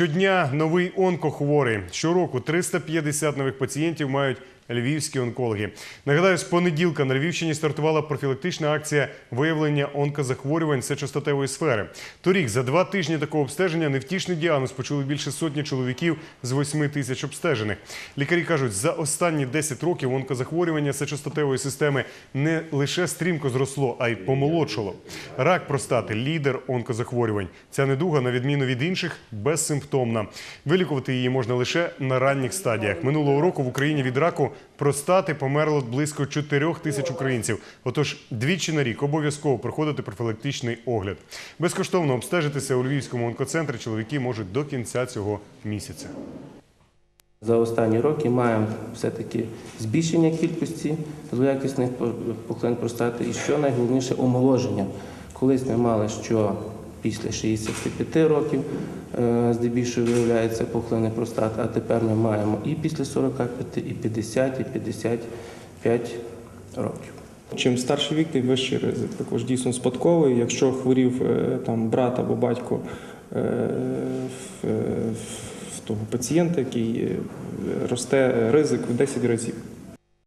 Щодня новий онкохворий. Щороку 350 нових пацієнтів мають львівські онкологи. Нагадаю, з понеділка на Львівщині стартувала профілактична акція виявлення онкозахворювань сечостатевої сфери. Торік за два тижні такого обстеження невтішний діагноз почули більше сотні чоловіків з 8 тисяч обстежених. Лікарі кажуть, за останні 10 років онкозахворювання сечостатевої системи не лише стрімко зросло, а й помолодшало. Рак простати лідер онкозахворювань. Ця недуга, на відміну від інших, безсимптомна. Вилікувати її можна лише на ранніх стадіях. Минулого року в Україні від раку простати померло близько 4 тисяч українців. Отож, двічі на рік обов'язково проходити профілактичний огляд. Безкоштовно обстежитися у Львівському онкоцентрі чоловіки можуть до кінця цього місяця. За останні роки маємо все-таки збільшення кількості злоякісних пухлин простати і що найголовніше омоложення. Колись ми мали, що після 65 років е, здебільшого виявляється пухлини простати, а тепер ми маємо і після 45, і 50, і 55 років. Чим старший вік, тим вищий ризик. Також дійсно спадковий. Якщо хворів е, там брат або батько е, в, того пацієнта, який росте ризик в 10 разів.